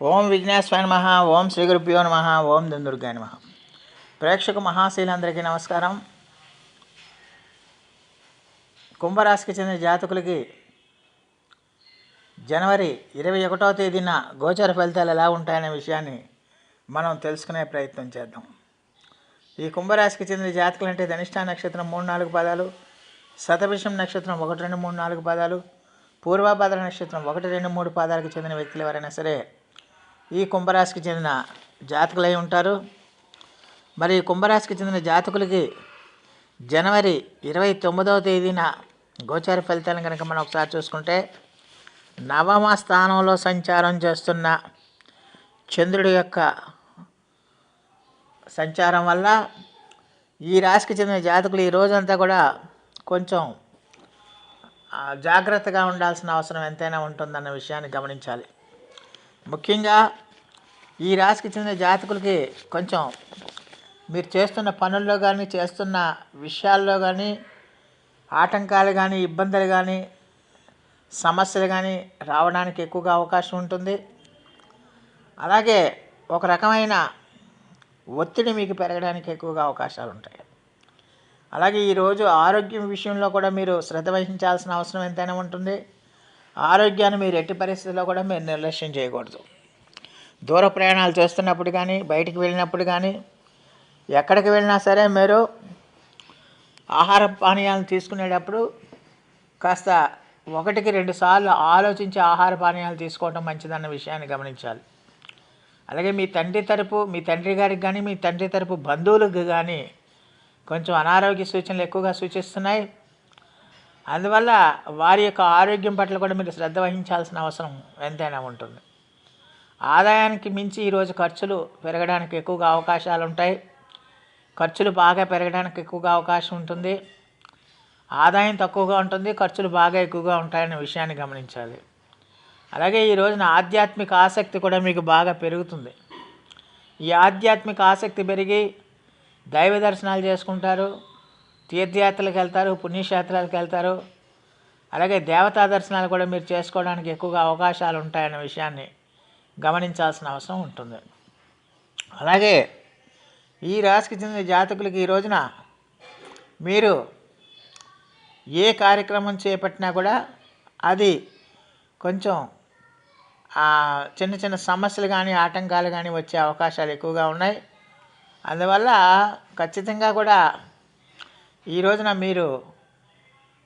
ఓం విఘ్నేశ్వర నమ ఓం శ్రీ గురుభ్యో నమ ఓం దుందుర్గాయ నమ. ప్రేక్షక మహాశీలందరికీ నమస్కారం. కుంభరాశికి చెందిన జాతకులకి జనవరి ఇరవై ఒకటో తేదీన గోచర ఫలితాలు ఎలా ఉంటాయనే విషయాన్ని మనం తెలుసుకునే ప్రయత్నం చేద్దాం. ఈ కుంభరాశికి చెందిన జాతకులు అంటే ధనిష్ఠా నక్షత్రం మూడు నాలుగు పదాలు శతభిషం నక్షత్రం ఒకటి రెండు మూడు నాలుగు పదాలు పూర్వభద్ర నక్షత్రం ఒకటి రెండు మూడు పాదాలకు చెందిన వ్యక్తులు ఎవరైనా సరే ఈ కుంభరాశికి చెందిన జాతకులై ఉంటారు. మరి కుంభరాశికి చెందిన జాతకులకి జనవరి ఇరవై తొమ్మిదవ తేదీన గోచార ఫలితాలను కనుక మనం ఒకసారి చూసుకుంటే నవమ స్థానంలో సంచారం చేస్తున్న చంద్రుడి యొక్క సంచారం వల్ల ఈ రాశికి చెందిన జాతకులు ఈ రోజంతా కూడా కొంచెం జాగ్రత్తగా ఉండాల్సిన అవసరం ఎంతైనా ఉంటుందన్న విషయాన్ని గమనించాలి. ముఖ్యంగా ఈ రాశికి చెందిన జాతకులకి కొంచెం మీరు చేస్తున్న పనుల్లో కానీ చేస్తున్న విషయాల్లో కానీ ఆటంకాలు కానీ ఇబ్బందులు కానీ సమస్యలు కానీ రావడానికి ఎక్కువగా అవకాశం ఉంటుంది. అలాగే ఒక రకమైన ఒత్తిడి మీకు పెరగడానికి ఎక్కువగా అవకాశాలు ఉంటాయి. అలాగే ఈరోజు ఆరోగ్యం విషయంలో కూడా మీరు శ్రద్ధ వహించాల్సిన అవసరం ఎంతైనా ఉంటుంది. ఆరోగ్యాన్ని మీరు ఎట్టి పరిస్థితుల్లో కూడా మీరు నిర్లక్ష్యం చేయకూడదు. దూర ప్రయాణాలు చేస్తున్నప్పుడు కానీ బయటికి వెళ్ళినప్పుడు కానీ ఎక్కడికి వెళ్ళినా సరే మీరు ఆహార పానీయాలను తీసుకునేటప్పుడు కాస్త ఒకటికి రెండు సార్లు ఆలోచించి ఆహార పానీయాలు తీసుకోవడం మంచిదన్న విషయాన్ని గమనించాలి. అలాగే మీ తండ్రి తరపు మీ తండ్రి గారికి కానీ మీ తండ్రి తరపు బంధువులకు కానీ కొంచెం అనారోగ్య సూచనలు ఎక్కువగా సూచిస్తున్నాయి. అందువల్ల వారి యొక్క ఆరోగ్యం పట్ల కూడా మీరు శ్రద్ధ వహించాల్సిన అవసరం ఎంతైనా ఉంటుంది. ఆదాయానికి మించి ఈరోజు ఖర్చులు పెరగడానికి ఎక్కువగా అవకాశాలు ఉంటాయి. ఖర్చులు బాగా పెరగడానికి ఎక్కువగా అవకాశం ఉంటుంది. ఆదాయం తక్కువగా ఉంటుంది ఖర్చులు బాగా ఎక్కువగా ఉంటాయనే విషయాన్ని గమనించాలి. అలాగే ఈ రోజున ఆధ్యాత్మిక ఆసక్తి కూడా మీకు బాగా పెరుగుతుంది. ఈ ఆధ్యాత్మిక ఆసక్తి పెరిగి దైవ దర్శనాలు చేసుకుంటారు తీర్థయాత్రలకు వెళ్తారు పుణ్యక్షేత్రాలకు వెళ్తారు. అలాగే దేవతా దర్శనాలు కూడా మీరు చేసుకోవడానికి ఎక్కువగా అవకాశాలు ఉంటాయనే విషయాన్ని గమనించాల్సిన అవసరం ఉంటుంది. అలాగే ఈ రాశికి చెందిన జాతకులకి ఈ రోజున మీరు ఏ కార్యక్రమం చేపట్టినా కూడా అది కొంచెం చిన్న చిన్న సమస్యలు కానీ ఆటంకాలు కానీ వచ్చే అవకాశాలు ఎక్కువగా ఉన్నాయి. అందువల్ల ఖచ్చితంగా కూడా ఈ రోజున మీరు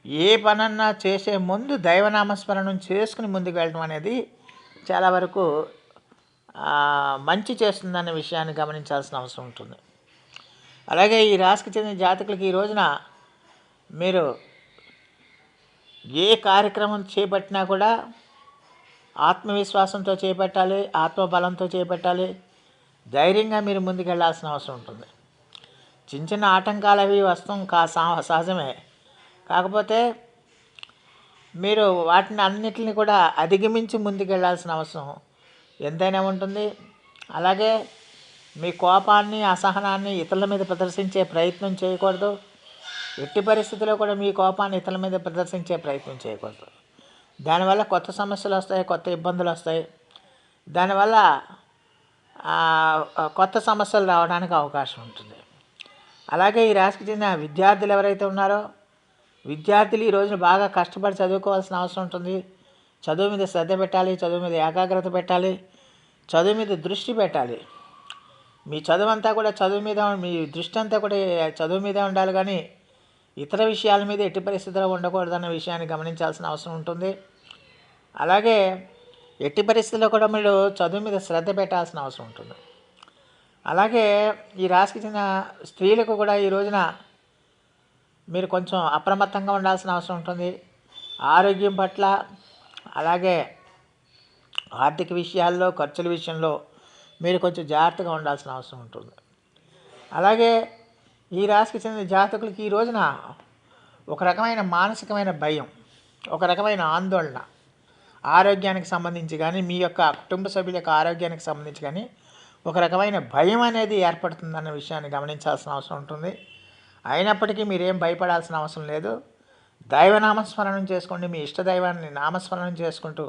ఏ పనన్నా చేసే ముందు దైవనామస్మరణం చేసుకుని ముందుకు వెళ్ళడం అనేది చాలా వరకు మంచి చేస్తుందన్న విషయాన్ని గమనించాల్సిన అవసరం ఉంటుంది. అలాగే ఈ రాశికి చెందిన జాతకులకి ఈ రోజున మీరు ఏ కార్యక్రమం చేపట్టినా కూడా ఆత్మవిశ్వాసంతో చేపట్టాలి ఆత్మబలంతో చేపట్టాలి ధైర్యంగా మీరు ముందుకెళ్ళాల్సిన అవసరం ఉంటుంది. చిన్న చిన్న ఆటంకాలు అవి వస్తాం కా సహజమే. కాకపోతే మీరు వాటిని అన్నిటిని కూడా అధిగమించి ముందుకెళ్ళాల్సిన అవసరం. ఎంతైనా ఉంటుంది. అలాగే మీ కోపాన్ని అసహనాన్ని ఇతరుల మీద ప్రదర్శించే ప్రయత్నం చేయకూడదు. ఎట్టి పరిస్థితుల్లో కూడా మీ కోపాన్ని ఇతరుల మీద ప్రదర్శించే ప్రయత్నం చేయకూడదు. దానివల్ల కొత్త సమస్యలు వస్తాయి కొత్త ఇబ్బందులు వస్తాయి. దానివల్ల కొత్త సమస్యలు రావడానికి అవకాశం ఉంటుంది. అలాగే ఈ రాశికి చెందిన విద్యార్థులు ఎవరైతే ఉన్నారో విద్యార్థులు ఈ రోజున బాగా కష్టపడి చదువుకోవాల్సిన అవసరం ఉంటుంది. చదువు మీద శ్రద్ధ పెట్టాలి చదువు మీద ఏకాగ్రత పెట్టాలి చదువు మీద దృష్టి పెట్టాలి. మీ చదువు అంతా కూడా చదువు మీద మీ దృష్టి అంతా కూడా చదువు మీదే ఉండాలి కానీ ఇతర విషయాల మీద ఎట్టి పరిస్థితుల్లో ఉండకూడదన్న విషయాన్ని గమనించాల్సిన అవసరం ఉంటుంది. అలాగే ఎట్టి పరిస్థితుల్లో కూడా మీరు చదువు మీద శ్రద్ధ పెట్టాల్సిన అవసరం ఉంటుంది. అలాగే ఈ రాశికి చెందిన స్త్రీలకు కూడా ఈ రోజున మీరు కొంచెం అప్రమత్తంగా ఉండాల్సిన అవసరం ఉంటుంది. ఆరోగ్యం పట్ల అలాగే ఆర్థిక విషయాల్లో ఖర్చుల విషయంలో మీరు కొంచెం జాగ్రత్తగా ఉండాల్సిన అవసరం ఉంటుంది. అలాగే ఈ రాశికి చెందిన జాతకులకి ఈ రోజున ఒక రకమైన మానసికమైన భయం ఒక రకమైన ఆందోళన. ఆరోగ్యానికి సంబంధించి కానీ మీ యొక్క కుటుంబ సభ్యుల యొక్క ఆరోగ్యానికి సంబంధించి కానీ ఒక రకమైన భయం అనేది ఏర్పడుతుందన్న విషయాన్ని గమనించాల్సిన అవసరం ఉంటుంది. అయినప్పటికీ మీరేం భయపడాల్సిన అవసరం లేదు. దైవనామస్మరణం చేసుకోండి. మీ ఇష్టదైవాన్ని నామస్మరణం చేసుకుంటూ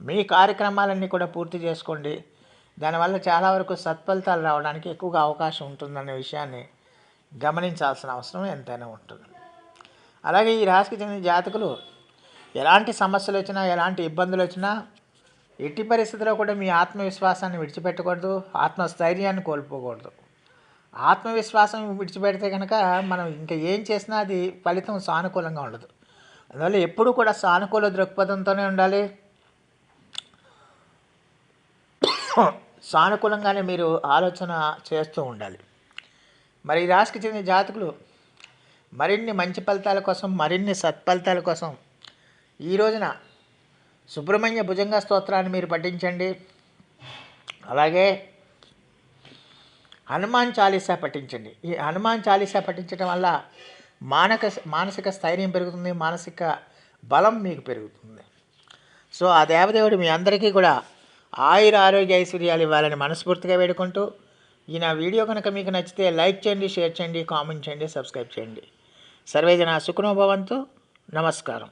మీ కార్యక్రమాలన్నీ కూడా పూర్తి చేసుకోండి. దానివల్ల చాలా వరకు సత్ఫలితాలు రావడానికి ఎక్కువగా అవకాశం ఉంటుందనే విషయాన్ని గమనించాల్సిన అవసరం ఎంతైనా ఉంటుంది. అలాగే ఈ రాశికి చెందిన జాతకులు ఎలాంటి సమస్యలు వచ్చినా ఎలాంటి ఇబ్బందులు వచ్చినా ఎట్టి పరిస్థితిలో కూడా మీ ఆత్మవిశ్వాసాన్ని విడిచిపెట్టకూడదు ఆత్మస్థైర్యాన్ని కోల్పోకూడదు. ఆత్మవిశ్వాసం విడిచిపెడితే కనుక మనం ఇంకా ఏం చేసినా అది ఫలితం సానుకూలంగా ఉండదు. అందువల్ల ఎప్పుడు కూడా సానుకూల దృక్పథంతోనే ఉండాలి. సానుకూలంగానే మీరు ఆలోచన చేస్తూ ఉండాలి. మరి ఈ రాశికి చెందిన జాతకులు మరిన్ని మంచి ఫలితాల కోసం మరిన్ని సత్ఫలితాల కోసం ఈ రోజున సుబ్రహ్మణ్య భుజంగ స్తోత్రాన్ని మీరు పఠించండి. అలాగే హనుమాన్ చాలీసా పఠించండి. ఈ హనుమాన్ చాలీసా పఠించడం వల్ల మానక మానసిక స్థైర్యం పెరుగుతుంది మానసిక బలం మీకు పెరుగుతుంది. సో ఆ దేవదేవుడు మీ అందరికీ కూడా ఆయుర ఆరోగ్య ఐశ్వర్యాలు ఇవ్వాలని మనస్ఫూర్తిగా వేడుకుంటూ ఈ నా వీడియో కనుక మీకు నచ్చితే లైక్ చేయండి షేర్ చేయండి కామెంట్ చేయండి సబ్స్క్రైబ్ చేయండి. సర్వేజన సుఖనోభవంతు నమస్కారం.